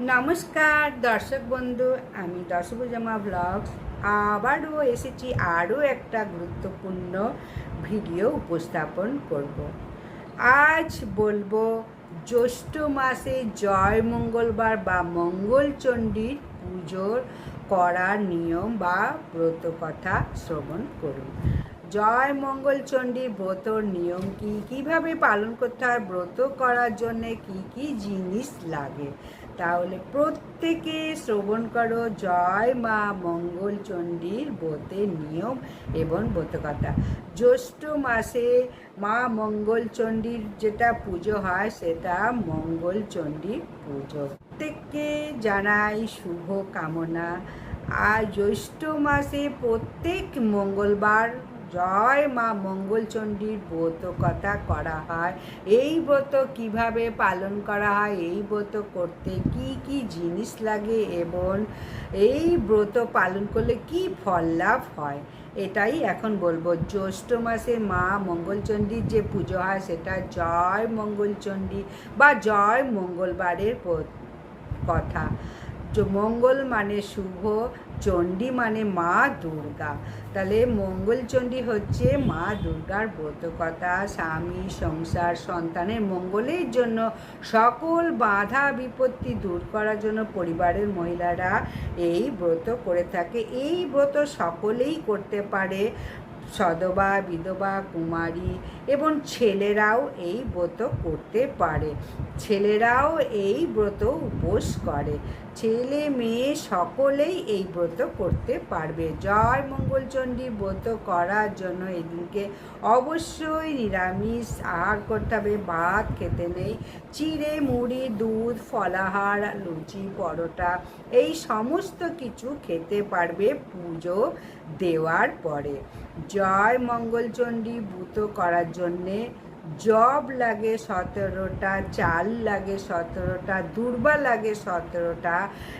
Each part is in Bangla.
নমস্কার, দর্শক বন্ধু, আমি দশভুজামা ব্লগস। আবারও এসেছি আরও একটা গুরুত্বপূর্ণ ভিডিও উপস্থাপন করব। আজ বলব, জ্যৈষ্ঠ মাসে জয় মঙ্গলবার বা মঙ্গলচণ্ডীর পুজোর করার নিয়ম বা ব্রত কথা শ্রবণ করুন। জয় মঙ্গলচণ্ডীর ব্রতর নিয়ম কি? কীভাবে পালন করতে হয়? ব্রত করার জন্যে কি কি জিনিস লাগে? তাহলে প্রত্যেকে শ্রবণ করো, জয় মা মঙ্গলচণ্ডীর ব্রতের নিয়ম এবং ব্রতকথা। জ্যৈষ্ঠ মাসে মা মঙ্গলচণ্ডীর যেটা পুজো হয়, সেটা মঙ্গলচণ্ডী পুজো। প্রত্যেককে জানাই শুভ কামনা আর জ্যৈষ্ঠ মাসে প্রত্যেক মঙ্গলবার জয় মা মঙ্গলচণ্ডীর ব্রত কথা করা হয়। এই ব্রত কীভাবে পালন করা হয়? এই ব্রত করতে কি কি জিনিস লাগে এবং এই ব্রত পালন করলে কি ফল লাভ হয়? এটাই এখন বলব। জ্যৈষ্ঠ মাসে মা মঙ্গলচণ্ডীর যে পুজো হয়, সেটা জয় মঙ্গলচণ্ডী বা জয় মঙ্গলবারের কথা। মঙ্গল মানে শুভ চণ্ডী মানে মা দুর্গা। তাহলে মঙ্গলচণ্ডী হচ্ছে মা দুর্গার ব্রতকথা, স্বামী, সংসার, সন্তানের মঙ্গলের জন্য সকল বাধা বিপত্তি দূর করার জন্য পরিবারের মহিলারা এই ব্রত করে থাকে। এই ব্রত সকলেই করতে পারে। সদবা, বিধবা, কুমারী এবং ছেলেরাও এই ব্রত করতে পারে। ছেলেরাও এই ব্রত উপোস করে। ছেলে মেয়ে সকলেই এই ব্রত করতে পারবে। জয় মঙ্গলচণ্ডী, ব্রত করার জন্য এদিনকে অবশ্যই নিরামিষ আহার করতে হবে। ভাত খেতে নেই। চিড়ে, মুড়ি, দুধ, ফলাহার, লুচি, পরোটা, এই সমস্ত কিছু খেতে পারবে পুজো দেওয়ার পরে। জয় মঙ্গলচণ্ডী, ব্রত করার জন্যে জব লাগে সতেরোটা, চাল লাগে সতেরোটা, দুর্বা লাগে সতেরোটা।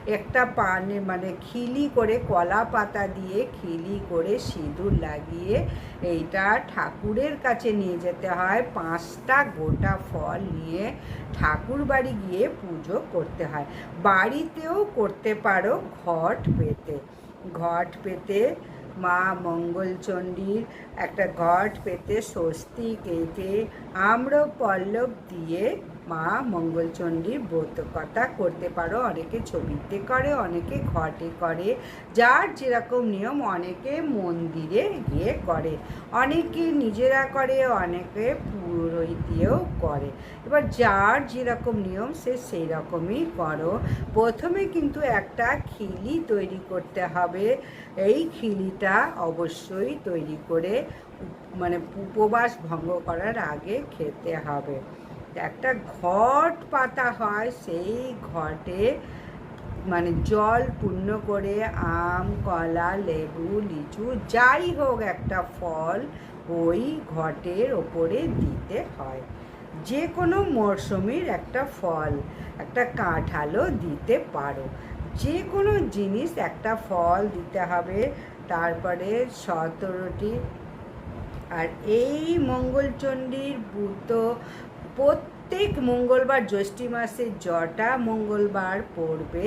একটা পানে মানে খিলি করে কলা পাতা দিয়ে খিলি করে সিঁদুর লাগিয়ে এইটা ঠাকুরের কাছে নিয়ে যেতে হয়। পাঁচটা গোটা ফল নিয়ে ঠাকুর বাড়ি গিয়ে পুজো করতে হয়। বাড়িতেও করতে পারো ঘট পেতে। ঘট পেতে মা মঙ্গলচণ্ডীর একটা ঘট পেতে স্বস্তি এঁকে আম্র পল্লব দিয়ে মা মঙ্গলচণ্ডীর ব্রত কথা করতে পারো, অনেকে ছবিতে করে, অনেকে ঘটে করে। যার যেরকম নিয়ম, অনেকে মন্দিরে গিয়ে করে। অনেকে নিজেরা করে, অনেকে পুরোহিত দিয়েও করে। এবার যার যেরকম নিয়ম, সে সেই রকমই করো। প্রথমে কিন্তু একটা খিলি তৈরি করতে হবে। এই খিলিটা অবশ্যই তৈরি করে মানে উপবাস ভঙ্গ করার আগে খেতে হবে। একটা ঘট পাতা হয়, সেই ঘটে মানে জল পূর্ণ করে আম, কলা, লেবু, লিচু, যাই হোক একটা ফল ওই ঘটের ওপরে দিতে হয়। যে কোনো মরশুমের একটা ফল, একটা কাঁঠালও দিতে পারো। যে কোনো জিনিস একটা ফল দিতে হবে, তারপরে সতেরোটি। আর এই মঙ্গলচণ্ডীর ব্রত প্রত্যেক মঙ্গলবার জ্যৈষ্ঠী মাসে জটা মঙ্গলবার পড়বে,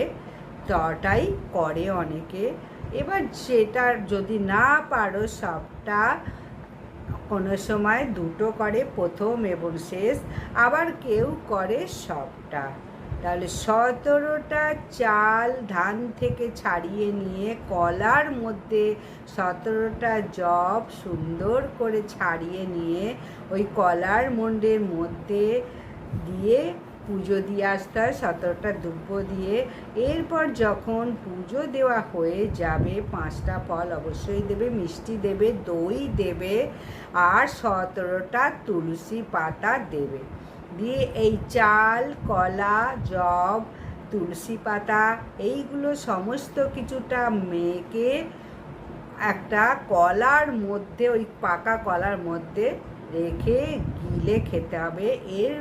তটাই করে অনেকে। এবার সেটা যদি না পারো সবটা, কোনো সময় দুটো করে প্রথম এবং শেষ, আবার কেউ করে সবটা। তাহলে সতেরোটা চাল ধান থেকে ছাড়িয়ে নিয়ে কলার মধ্যে সতেরোটা জব সুন্দর করে ছাড়িয়ে নিয়ে ওই কলার মন্ডের মধ্যে দিয়ে পুজো দিয়ে আসতে হয়, সতেরোটা দুব্য দিয়ে। এরপর যখন পুজো দেওয়া হয়ে যাবে, পাঁচটা ফল অবশ্যই দেবে, মিষ্টি দেবে, দই দেবে, আর সতেরোটা তুলসী পাতা দেবে। দিয়ে এই চাল, কলা, জব, তুলসী পাতা, এইগুলো সমস্ত কিছুটা মেখে একটা কলার মধ্যে, ওই পাকা কলার মধ্যে রেখে গিলে খেতে হবে। এর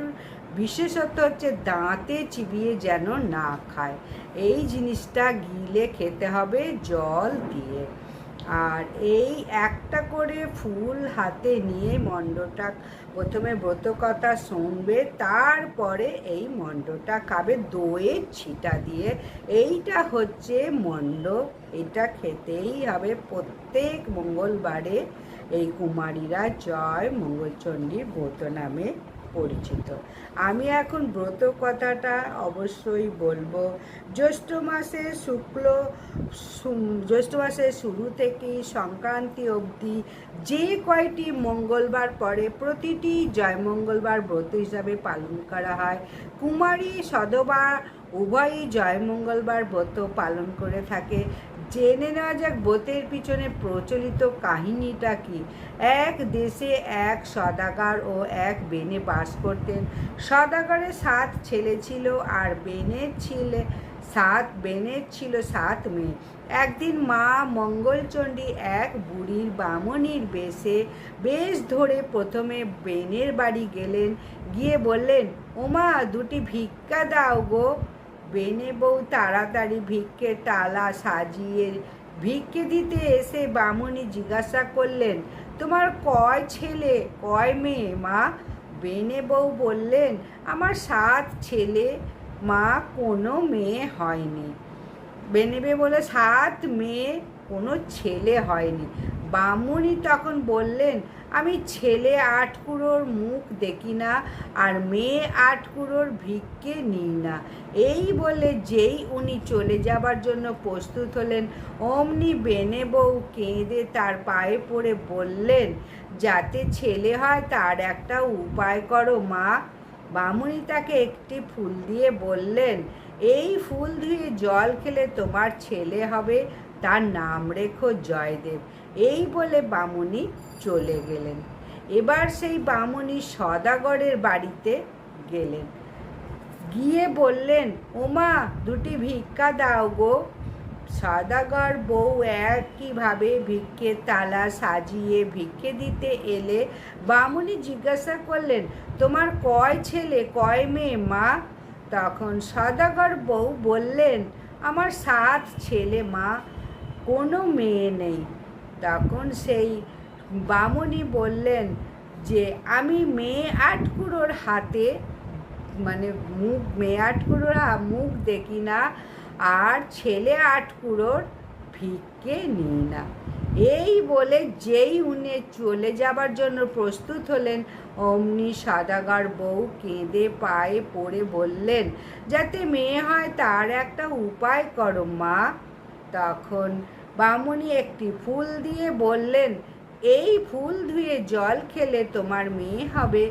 বিশেষত হচ্ছে দাঁতে চিবিয়ে যেন না খায়। এই জিনিসটা গিলে খেতে হবে জল দিয়ে। আর এই একটা করে ফুল হাতে নিয়ে মণ্ডটা প্রথমে ব্রতকথা শুনবে, তারপরে এই মণ্ডটা খাবে। দইয়ের ছিটা দিয়ে। এইটা হচ্ছে মণ্ড এটা খেতেই হবে। প্রত্যেক মঙ্গলবারে এই কুমারীরা জয় মঙ্গলচণ্ডী ব্রত নামে পরিচিত। আমি এখন ব্রত কথাটা অবশ্যই বলব। জ্যৈষ্ঠ মাসে শুক্ল জ্যৈষ্ঠ মাসের শুরু থেকেই সংক্রান্তি অবধি যে কয়টি মঙ্গলবার পরে প্রতিটি জয় মঙ্গলবার ব্রত হিসাবে পালন করা হয়। কুমারী সদবা উভয়ই জয় মঙ্গলবার ব্রত পালন করে থাকে। জেনে নেওয়া যাক বোতের পিছনে প্রচলিত কাহিনীটা কি। এক দেশে এক সদাগর ও এক বেনে বাস করতেন। সদাগরের সাত ছেলে ছিল আর বেনের ছিলে, সাত বেনের ছিল সাত মেয়ে। একদিন মা মঙ্গলচণ্ডী এক বুড়ির বামনির বেশে বেশ ধরে প্রথমে বেনের বাড়ি গেলেন। গিয়ে বললেন, ওমা, দুটি ভিক্ষা দাও গো। বেনে বউ তাড়াতাড়ি ভিক্ষে তালা সাজিয়ে ভিক্ষে দিতে এসে বামুনি জিজ্ঞাসা করলেন, তোমার কয় ছেলে, কয় মেয়ে, মা? বেনে বউ বললেন, আমার সাত ছেলে, মা, কোনো মেয়ে হয়নি। বেনেবে বলে সাত মেয়ে, কোনো ছেলে হয়নি। বামুনি তখন বললেন আমি ছেলে আটকুড়োর মুখ দেখি না আর মেয়ে আটকুড়োর ভিক্ষে নিই না। এই বলে যেই উনি চলে যাবার জন্য প্রস্তুত হলেন, অমনি বেনে বউ কেঁদে তার পায়ে পড়ে বললেন, যাতে ছেলে হয় তার একটা উপায় করো মা। বামুনি তাকে একটি ফুল দিয়ে বললেন, এই ফুল ধুয়ে জল খেলে তোমার ছেলে হবে। তার নাম রেখো জয়দেব। এই বলে বামুনি চলে গেলেন। এবার সেই বামুনি সদাগরের বাড়িতে গেলেন। গিয়ে বললেন, ওমা, দুটি ভিক্ষা দাও গো। সদাগর বউ একইভাবে ভিক্ষে তালা সাজিয়ে ভিক্ষে দিতে এলে বামুনি জিজ্ঞাসা করলেন, তোমার কয় ছেলে, কয় মেয়ে, মা? তখন সদাগর বউ বললেন, আমার সাত ছেলে, মা, কোনো মেয়ে নেই। তখন সেই বামুনি বললেন যে, আমি মেয়ে আটকুড়োর হাতে মানে মুখ, মেয়ে আটকুড়োর মুখ দেখি না, আর ছেলে আটকুড়োর ভিক্ষে নিই না। এই বলে যেই উনি চলে যাবার জন্য প্রস্তুত হলেন, অমনি সাদাগার বউ কেঁদে পায়ে পড়ে বললেন, যাতে মেয়ে হয় তার একটা উপায় করো মা। তখন বামুনি একটি ফুল দিয়ে বললেন, এই ফুল ধুয়ে জল খেলে তোমার মেয়ে হবে।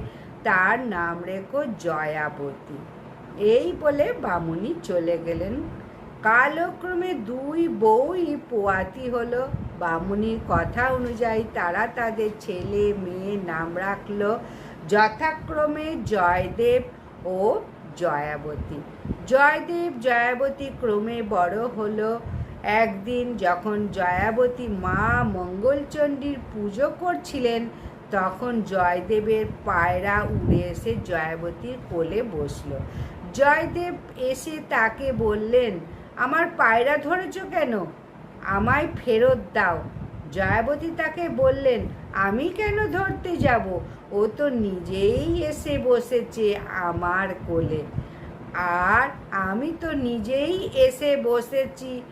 তার নাম রেখো জয়াবতী। এই বলে বামুনি চলে গেলেন। কালক্রমে দুই বউই পোয়াতি হলো। বামুনির কথা অনুযায়ী তারা তাদের ছেলে, মেয়ে নাম রাখল যথাক্রমে জয়দেব ও জয়াবতী। জয়দেব, জয়াবতী ক্রমে বড় হলো। একদিন যখন জয়াবতী মা মঙ্গলচণ্ডীর পুজো করছিলেন, তখন জয়দেবের পায়রা উড়ে এসে জয়াবতীর কোলে বসল। জয়দেব এসে তাকে বললেন, আমার পায়রা ধরেছ কেন? আমায় ফেরত দাও। জয়াবতী তাকে বললেন, আমি কেন ধরতে যাব? ও তো নিজেই এসে বসেছে আমার কোলে। আর আমি তো নিজেই এসে বসেছি।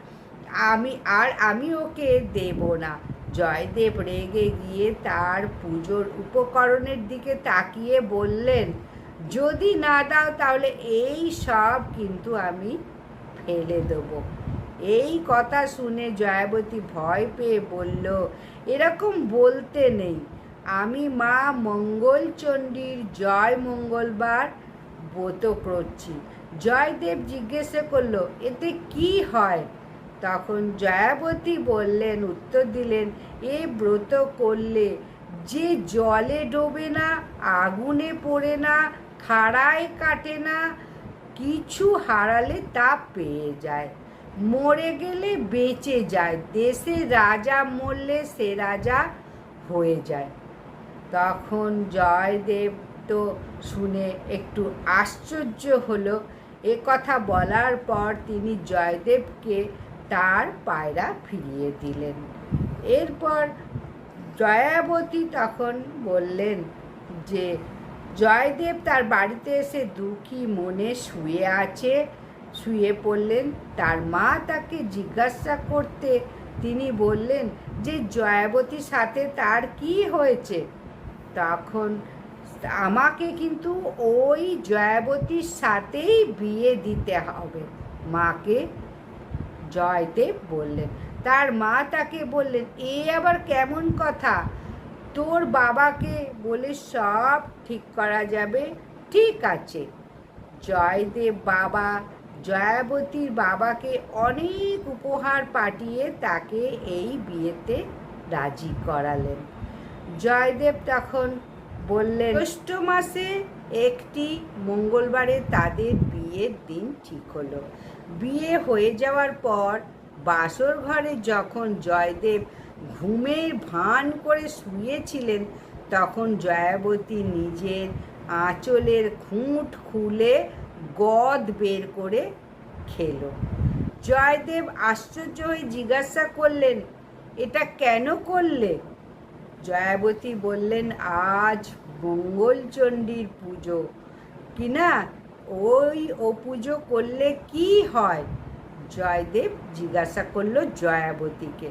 আমি আর আমি ওকে দেব না। জয়দেব রেগে গিয়ে তার পুজোর উপকরণের দিকে তাকিয়ে বললেন, যদি না দাও তাহলে এই সব কিন্তু আমি ফেলে দেবো। এই কথা শুনে জয়াবতী ভয় পেয়ে বলল, এরকম বলতে নেই। আমি মা মঙ্গলচণ্ডীর জয় মঙ্গলবার ব্রত করছি। জয়দেব জিজ্ঞাসা করল, এতে কি হয়? তখন জয়াবতী বললেন, উত্তর দিলেন, এ ব্রত করলে যে জলে ডোবে না, আগুনে পড়ে না, খাড়ায় কাটে না, কিছু হারালে তা পেয়ে যায়। মরে গেলে বেঁচে যায়, দেশে রাজা মরলে সে রাজা হয়ে যায়। তখন জয়দেব তো শুনে একটু আশ্চর্য হলো। এ কথা বলার পর তিনি জয়দেবকে তার পায়রা ফিরিয়ে দিলেন। এরপর জয়াবতী তখন বললেন যে, জয়দেব তার বাড়িতে এসে দুঃখী মনে শুয়ে আছে। শুয়ে পড়লেন, তার মা তাকে জিজ্ঞাসা করতে তিনি বললেন যে, জয়াবতীর সাথে তার কি হয়েছে? তখন আমাকে কিন্তু ওই জয়াবতীর সাথেই বিয়ে দিতে হবে। মাকে জয়দেব বললেন। তার মা তাকে বললেন, এ আবার কেমন কথা? তোর বাবাকে বলে সব ঠিক করা যাবে? ঠিক আছে। জয়দেব বাবা, জয়াবতীর বাবাকে অনেক উপহার পাঠিয়ে তাকে এই বিয়েতে রাজি করালেন। জয়দেব তখন বললেন, জ্যৈষ্ঠ মাসে একটি মঙ্গলবারে তাদের বিয়ের দিন ঠিক হলো। বিয়ে হয়ে যাওয়ার পর বাসর ঘরে যখন জয়দেব ঘুমের ভান করে শুয়েছিলেন, তখন জয়াবতী নিজের আঁচলের খুঁট খুলে গদ বের করে খেলো। জয়দেব আশ্চর্য হয়ে জিজ্ঞাসা করলেন, এটা কেন করলে? জয়াবতী বললেন, আজ মঙ্গলচণ্ডীর পুজো। কিনা ওই ও পুজো করলে কি হয়? জয়দেব জিজ্ঞাসা করল জয়াবতীকে।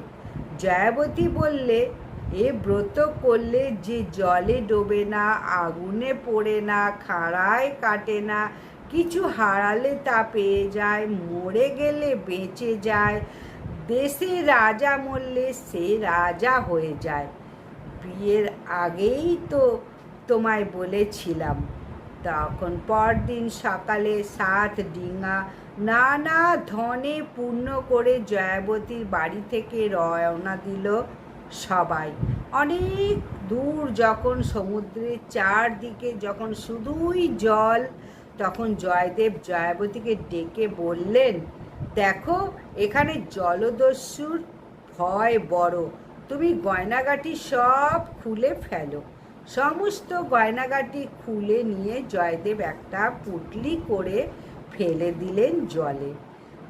জয়াবতী বললে, এ ব্রত করলে যে জলে ডোবে না, আগুনে পড়ে না, খাড়ায় কাটে না, কিছু হারালে তা পেয়ে যায়, মরে গেলে বেঁচে যায়, দেশে রাজা মরলে সে রাজা হয়ে যায়। বিয়ের আগেই তো তোমায় বলেছিলাম। তখন পরদিন সকালে সাত ডিঙা নানা ধনে পূর্ণ করে জয়াবতীর বাড়ি থেকে রওনা দিল সবাই। অনেক দূর যখন সমুদ্রের চারদিকে যখন শুধুই জল, তখন জয়দেব জয়াবতীকে ডেকে বললেন, দেখো, এখানে জলদস্যুর ভয় বড়। তুমি গয়নাগাটি সব খুলে ফেলো। সমস্ত গয়নাগাটি খুলে নিয়ে জয়দেব একটা পুটলি করে ফেলে দিলেন জলে।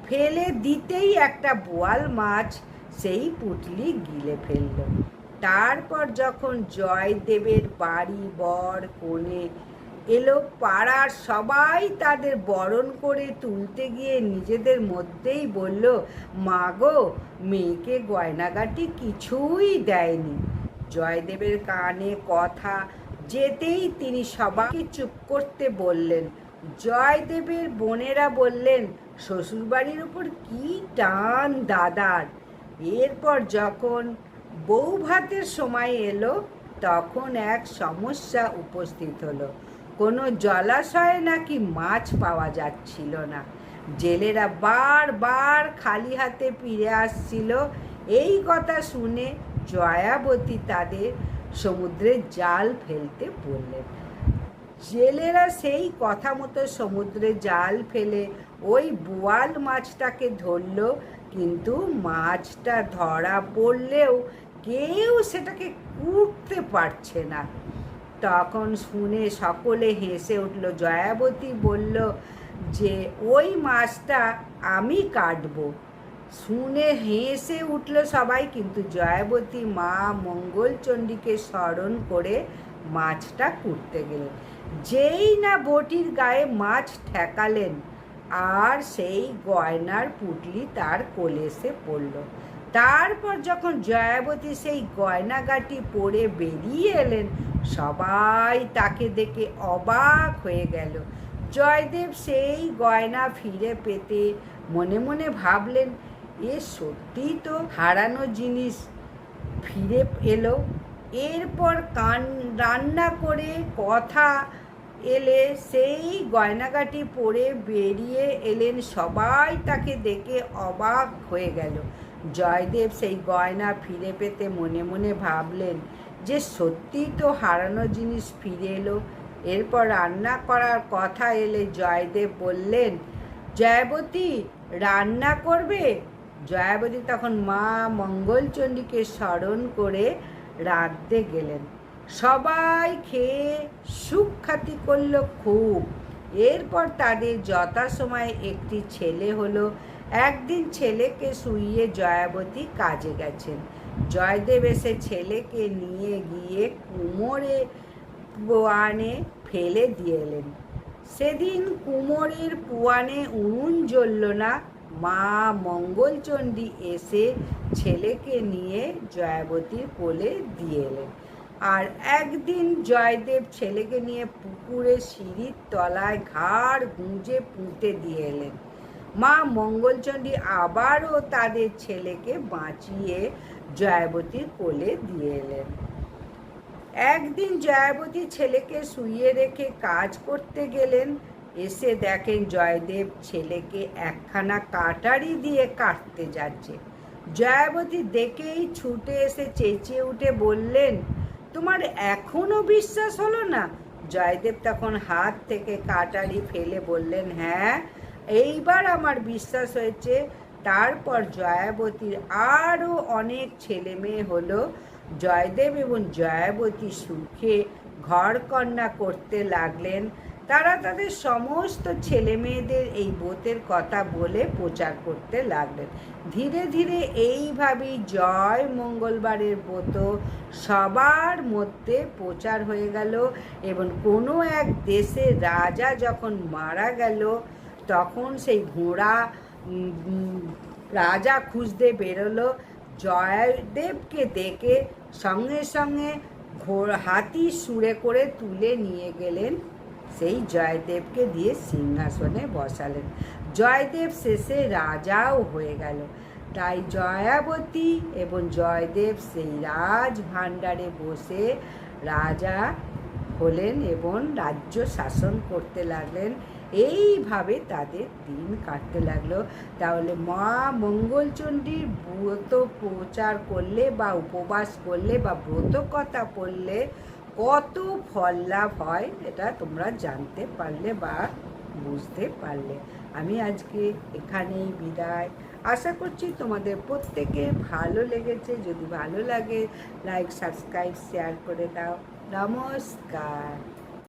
ফেলে দিতেই একটা বোয়াল মাছ সেই পুটলি গিলে ফেলল। তারপর যখন জয়দেবের বাড়ি, বর, কোণে এলো, পাড়ার সবাই তাদের বরণ করে তুলতে গিয়ে নিজেদের মধ্যেই বলল, মা গো, মেয়েকে গয়নাগাটি কিছুই দেয়নি। জয়দেবের কানে কথা যেতেই তিনি সবাইকে চুপ করতে বললেন। জয়দেবের বোনেরা বললেন, শ্বশুরবাড়ির উপর কি টান দাদার? এরপর যখন বউ ভাতের সময় এলো, তখন এক সমস্যা উপস্থিত হলো। কোনো জলাশয়ে নাকি মাছ পাওয়া যাচ্ছিল না। জেলেরা বারবার খালি হাতে ফিরে আসছিল। এই কথা শুনে জয়াবতী তাদের সমুদ্রে জাল ফেলতে বললেন। জেলেরা সেই কথা মতো সমুদ্রে জাল ফেলে ওই বোয়াল মাছটাকে ধরল, কিন্তু মাছটা ধরা পড়লেও কেউ সেটাকে কুটতে পারছে না। তখন শুনে সকলে হেসে উঠল। জয়াবতী বলল যে, ওই মাছটা আমি কাটবো। শুনে হেসে উঠল সবাই, কিন্তু জয়াবতী মা মঙ্গলচণ্ডীকে স্মরণ করে মাছটা কুটতে গেলেন। যেই না বটির গায়ে মাছ ঠেকালেন, আর সেই গয়নার পুটলি তার কোলে এসে পড়ল। তারপর যখন জয়াবতী সেই গয়নাগাটি পরে বেরিয়ে এলেন, সবাই তাকে দেখে অবাক হয়ে গেল। জয়দেব সেই গয়না ফিরে পেতে মনে মনে ভাবলেন এ সত্যিই তো হারানো জিনিস। ফিরে এলো, এরপর কান রান্না করে কথা এলে সেই গয়নাগাটি পরে বেরিয়ে এলেন সবাই তাকে দেখে অবাক হয়ে গেল। জয়দেব সেই গয়না ফিরে পেতে মনে মনে ভাবলেন যে সত্যিই তো হারানো জিনিস ফিরে এলো। এরপর রান্না করার কথা এলে জয়দেব বললেন, জয়াবতী, রান্না করবে? জয়াবতী তখন মা মঙ্গলচণ্ডীকে স্মরণ করে রাঁধতে গেলেন। সবাই খেয়ে সুখ্যাতি করল খুব। এরপর তাদের যথাসময়ে একটি ছেলে হলো। একদিন ছেলেকে শুইয়ে জয়াবতী কাজে গেছেন। জয়দেব এসে ছেলেকে নিয়ে গিয়ে কুমোরে পোয়ানে ফেলে দিয়ে এলেন। সেদিন কুমোরের পুয়ানে উনুন জ্বলল না মা মঙ্গলচণ্ডী এসে ছেলেকে নিয়ে জয়াবতীর কোলে দিয়ে এলেন। আর একদিন জয়দেব ছেলেকে নিয়ে পুকুরে সিঁড়ির তলায় ঘাড় গুঁজে পুঁতে দিয়ে এলেন। মা মঙ্গলচণ্ডী আবারও তাদের ছেলেকে বাঁচিয়ে জয়াবতীর কোলে দিয়ে এলেন। একদিন জয়াবতী ছেলেকে শুইয়ে রেখে কাজ করতে গেলেন। এসে দেখেন জয়দেব ছেলেকে একখানা কাটারি দিয়ে কাটতে যাচ্ছে। জয়াবতী দেখেই ছুটে এসে চেঁচিয়ে উঠে বললেন, তোমার এখনও বিশ্বাস হলো না? জয়দেব তখন হাত থেকে কাটারি ফেলে বললেন হ্যাঁ এইবার আমার বিশ্বাস হয়েছে। তারপর জয়াবতীর আরও অনেক ছেলে মেয়ে হলো। জয়দেব এবং জয়াবতী সুখে ঘর কন্যা করতে লাগলেন। তারা তাদের সমস্ত ছেলে মেয়েদের এই বোতের কথা বলে প্রচার করতে লাগলেন। ধীরে ধীরে এইভাবেই জয় মঙ্গলবারের ব্রত সবার মধ্যে প্রচার হয়ে গেল এবং কোনো এক দেশে রাজা যখন মারা গেল, তখন সেই ঘোড়া রাজা খুঁজতে বেরোলো। জয়দেবকে দেখে সঙ্গে সঙ্গে ঘোড়, হাতি সুরে করে তুলে নিয়ে গেলেন সেই জয়দেবকে দিয়ে সিংহাসনে বসালেন। জয়দেব শেষে রাজাও হয়ে গেল। তাই জয়াবতী এবং জয়দেব সেই রাজ ভাণ্ডারে বসে রাজা হলেন এবং রাজ্য শাসন করতে লাগলেন। এইভাবে তাদের দিন কাটতে লাগল। তাহলে মা মঙ্গলচণ্ডীর ব্রত প্রচার করলে বা উপবাস করলে বা ব্রত কথা পড়লে কত ফল লাভ হয় এটা তোমরা জানতে পারলে বা বুঝতে পারলে। আমি আজকে এখানেই বিদায়। আশা করছি তোমাদের প্রত্যেকে ভালো লেগেছে। যদি ভালো লাগে লাইক সাবস্ক্রাইব শেয়ার করে দাও। নমস্কার।